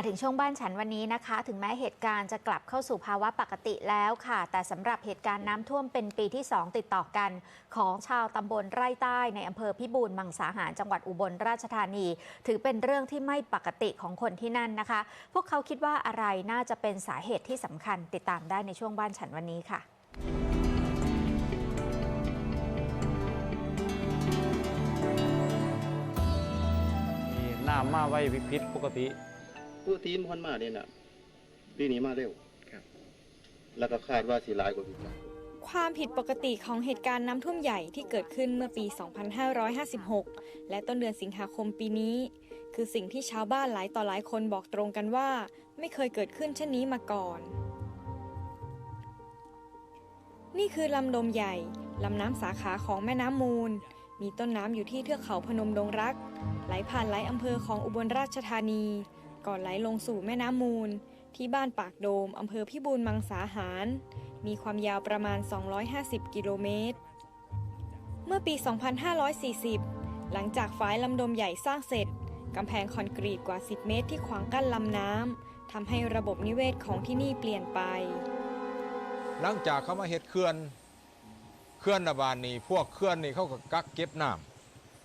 มาถึงช่วงบ้านฉันวันนี้นะคะ ถึงแม้เหตุการณ์จะกลับเข้าสู่ภาวะปกติแล้วค่ะ แต่สำหรับเหตุการณ์น้ำท่วมเป็นปีที่ 2 ติดต่อกัน ของชาวตำบลไร่ใต้ในอำเภอพิบูลมังสาหารจังหวัดอุบลราชธานี ถือเป็นเรื่องที่ไม่ปกติของคนที่นั่นนะคะ พวกเขาคิดว่าอะไรน่าจะเป็นสาเหตุที่สำคัญติดตามได้ในช่วงบ้านฉันวันนี้ค่ะน้ำมาไว้พิษปกติ ผู้ทีมพันมาเนี่ยนะปีนี้มาเร็วครับ แล้วก็คาดว่าสีลายกว่าปีก่อนความผิดปกติของเหตุการณ์น้ำท่วมใหญ่ที่เกิดขึ้นเมื่อปี 2556 และต้นเดือนสิงหาคมปีนี้ คือสิ่งที่ชาวบ้านหลายต่อหลายคนบอกตรงกันว่า ไม่เคยเกิดขึ้นเช่นนี้มาก่อน นี่คือลำดมใหญ่ลำน้ำสาขาของแม่น้ำมูล มีต้นน้ำอยู่ที่เทือกเขาพนมดงรัก ไหลผ่านหลายอำเภอของอุบลราชธานี ก่อนไหลลงสู่แม่น้ำมูล ที่บ้านปากโดมอำเภอพิบูลมังสาหาร มีความยาวประมาณ 250 กิโลเมตร เมื่อปี 2540 หลังจากฝายลำดมใหญ่สร้างเสร็จกำแพงคอนกรีตกว่า 10 เมตรที่ขวางกั้นลำน้ำทำให้ระบบนิเวศของที่นี่เปลี่ยนไป หลังจากเขามาเฮ็ดเขื่อนเขื่อนระบานนี่พวกเขื่อนนี่เขาก็กักเก็บน้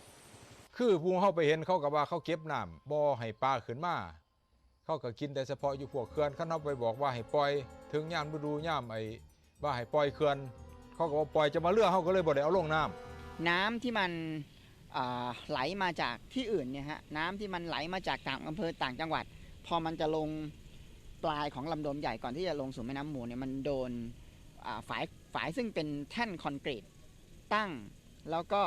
ำคือผู้เข้าไปเห็นเขาก็ว่าเขาเก็บน้ำบ่อให้ปลาขึ้นมา เขาก็กินแต่เฉพาะอยู่พวกเขื่อนเขาเอาไปบอกว่าให้ปล่อย ถึงย่ามฤดูย่ามไอ้ว่าให้ปล่อยเขื่อนเขาก็บอกปล่อยจะมาเรือกเขาก็เลยบ่ได้เอาลงน้ำน้ำที่มันไหลมาจากที่อื่นเนี่ยฮะน้ำที่มันไหลมาจากต่างอำเภอต่างจังหวัด พอมันจะลงปลายของลำดมใหญ่ก่อนที่จะลงสู่แม่น้ำมูลเนี่ยมันโดนอ่าฝายฝายซึ่งเป็นแท่นคอนกรีตตั้ง แล้วก็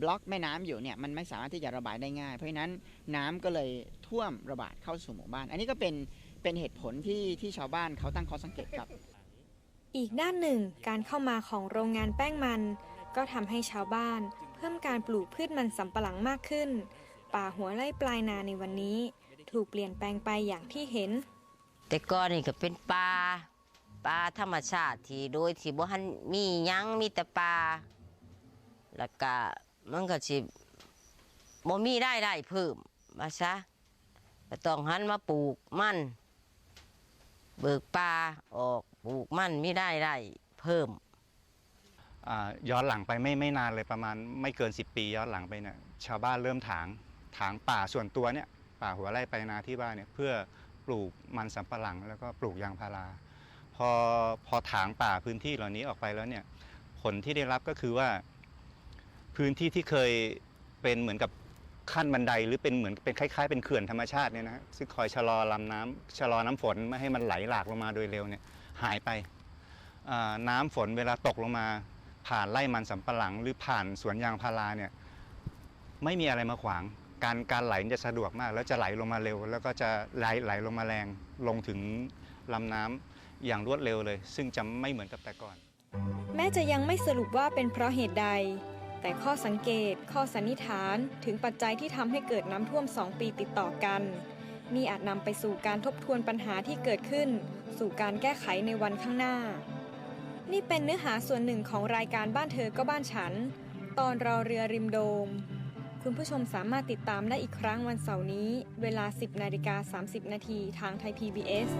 บล็อกแม่น้ำอยู่เนี่ยมันไม่สามารถที่จะระบายได้ง่าย เพราะฉะนั้นน้ำก็เลยท่วมระบาดเข้าสู่หมู่บ้าน อันนี้ก็เป็นเป็นเหตุผลที่ที่ชาวบ้านเขาตั้งข้อสังเกตครับ อีกด้านหนึ่งการเข้ามาของโรงงานแป้งมัน ก็ทำให้ชาวบ้าน เพิ่มการปลูกพืชมันสำปะหลังมากขึ้น ป่าหัวไร่ปลายนาในวันนี้ ถูกเปลี่ยนแปลงไปอย่างที่เห็น แต่ก่อนนี่ก็เป็นปลาปลาธรรมชาติที่โดยที่บ่ทันมีหยังมีแต่ปลาแล้วก็ มันก็สิบ่มีได้ได้เพิ่มมาซะก็ต้องหันมาปลูกมัน เบิกปลาออกปลูกมันมีได้ได้เพิ่ม อ่าย้อนหลังไปไม่ไม่นานเลยประมาณไม่เกิน 10 ปี ย้อนหลังไปเนี่ยชาวบ้านเริ่มถางถางป่าส่วนตัวเนี่ยป่าหัวไร่ไปนาที่บ้านเนี่ยเพื่อปลูกมันสำปะหลังแล้วก็ปลูกยางพารา พอพอถางป่าพื้นที่เหล่านี้ออกไปแล้วเนี่ยผลที่ได้รับก็คือว่า พื้นที่ที่เคยเป็นเหมือนกับขั้นบันไดหรือเป็นเหมือนเป็นคล้ายๆเป็นเขื่อนธรรมชาติเนี่ยนะซึ่งคอยชะลอลำน้ำชะลอน้ำฝนไม่ให้มันไหลหลากลงมาโดยเร็วเนี่ยหายไปน้ำฝนเวลาตกลงมา ผ่านไร่มันสำปะหลัง หรือผ่านสวนยางพาราเนี่ยไม่มีอะไรมาขวาง การการไหลจะสะดวกมาก แล้วจะไหลลงมาเร็ว แล้วก็จะไหลไหลลงมาแรงลงถึงลำน้ำอย่างรวดเร็วเลย ซึ่งจะไม่เหมือนกับแต่ก่อน แม้จะยังไม่สรุปว่าเป็นเพราะเหตุใด แต่ข้อสังเกต ข้อสันนิษฐานถึงปัจจัยที่ทำให้เกิดน้ำท่วม 2 ปีติดต่อกัน นี่อาจนำไปสู่การทบทวนปัญหาที่เกิดขึ้น สู่การแก้ไขในวันข้างหน้า นี่เป็นเนื้อหาส่วนหนึ่งของรายการบ้านเธอก็บ้านฉัน ตอนรอเรือริมโดม คุณผู้ชมสามารถติดตามได้อีกครั้งวันเสาร์นี้ เวลา 10นาฬิกา30นาทีทางไทย PBS